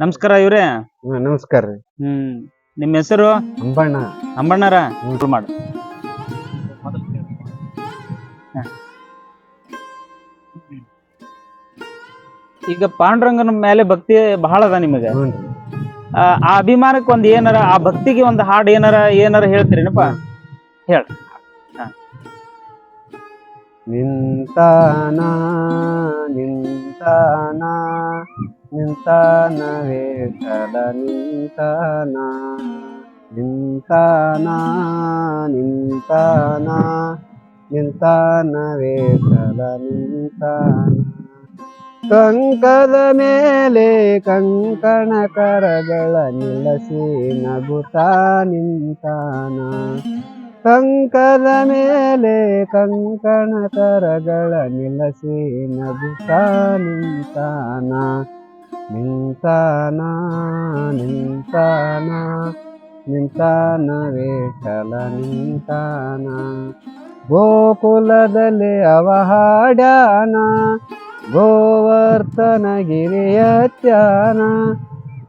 ನಮಸ್ಕಾರ ಇವ್ರೆ. ಹ್ಮ್, ನಮಸ್ಕಾರ ರೀ. ಹ್ಮ್. ನಿಮ್ಮ ಹೆಸರು? ಅಂಬಣ್ಣ. ಅಂಬಣ್ಣರ? ಶುರು ಮಾಡು. ಹ. ಈಗ ಪಾಂಡುರಂಗನ ಮೇಲೆ ಭಕ್ತಿ ಬಹಳ ಅದ ನಿಮಗೆ? ಹ್ಞೂ ಆ ಆ ಅಭಿಮಾನಕ್ಕೆ ಒಂದ್ ಏನಾರ ಆ ಭಕ್ತಿಗೆ ಒಂದು ಹಾಡು ಏನಾರ ಏನಾರ ಹೇಳ್ತೀರೇನಪ್ಪ? ಹೇಳ. ನಿಂತಾನ ನಿಂತಾನ ನಿಂತಾನ ವೇಟಲ ನಿಂತಾನ ನಿಂತಾನ ನಿಂತಾನ ನಿಂತಾನ ವೇಟಲ ನಿಂತಾನ. ಕಂಕದ ಮೇಲೆ ಕಂಕಣ ಕರಗಳ ನಿಲಸಿ ನಗುತ್ತಾ ನಿಂತಾನ. ಕಂಕದ ಮೇಲೆ ಕಂಕಣ ಕರಗಳ ನಿಲಸಿ ನಗುತ ನಿಂತಾನ. ನಿಂತಾನ ನಿಂತಾನ ನಿಂತಾನ ವೇಟಲ ನಿಂತಾನ. ಗೋಕುಲದಲ್ಲಿ ಅವಹಾಡ್ಯಾನ ಗೋವರ್ತನ ಗಿರಿಯತ್ಯಾನ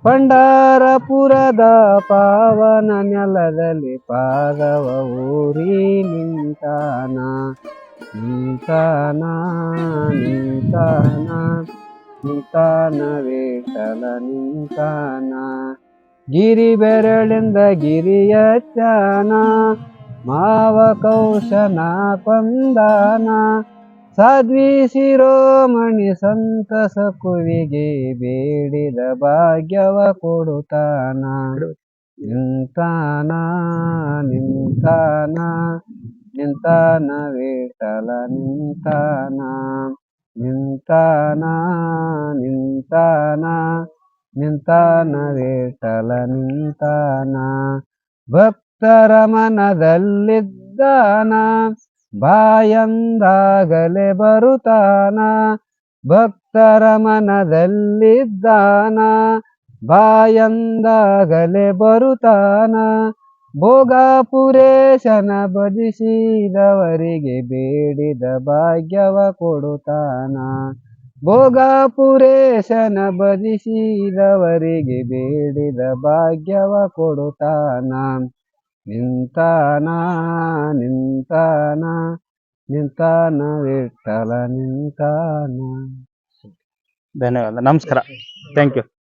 ಪಂಡಾರಪುರದ ಪಾವನ ನೆಲದಲ್ಲಿ ಪಾದವ ಊರಿ ನಿಂತಾನ. ನಿಂತಾನ ನಿಂತಾನ. ನಿಂತಾನ ವೇಟಲ ನಿಂತಾನ. ಗಿರಿ ಬೆರಳಿಂದ ಗಿರಿಯತ್ಯಾನ ಮಾವ ಕೌಶನ ಕೊಂದಾನ. ಸಾಧ್ವಿ ಮಣಿ ಸಂತಸ ಕುವಿಗೆ ಬೇಡಿದ ಭಾಗ್ಯವ ಕೊಡುತ್ತಾನ. ನಿಂತಾನ ನಿಂತಾನ ನಿಂತಾನ ವೇಟಲ ನಿಂತಾನ. ನಿಂತಾನ ನಿಂತಾನ ನಿಂತಾನ ವೇಟಲ ನಿಂತಾನ. ಭಕ್ತರ ಮನದಲ್ಲಿದ್ದಾನ ಬಾಯಂದಾಗಲೇ ಬರುತ್ತಾನ. ಭಕ್ತರ ಮನದಲ್ಲಿದ್ದಾನ ಬಾಯಂದಾಗಲೇ ಬರುತ್ತಾನ. ಭೋಗಾಪುರೇಶನ ಭಜಿಸಿದವರಿಗೆ ಬೇಡಿದ ಭಾಗ್ಯವ ಕೊಡುತ್ತಾನ. ಭೋಗಾಪುರೇಶನ ಭಜಿಸಿದವರಿಗೆ ಬೇಡಿದ ಭಾಗ್ಯವ ಕೊಡುತ್ತಾನ. ನಿಂತಾನ ನಿಂತಾನ ನಿಂತಾನ ವಿಠಲ ನಿಂತಾನ. ಧನ್ಯವಾದ, ನಮಸ್ಕಾರ. Thank you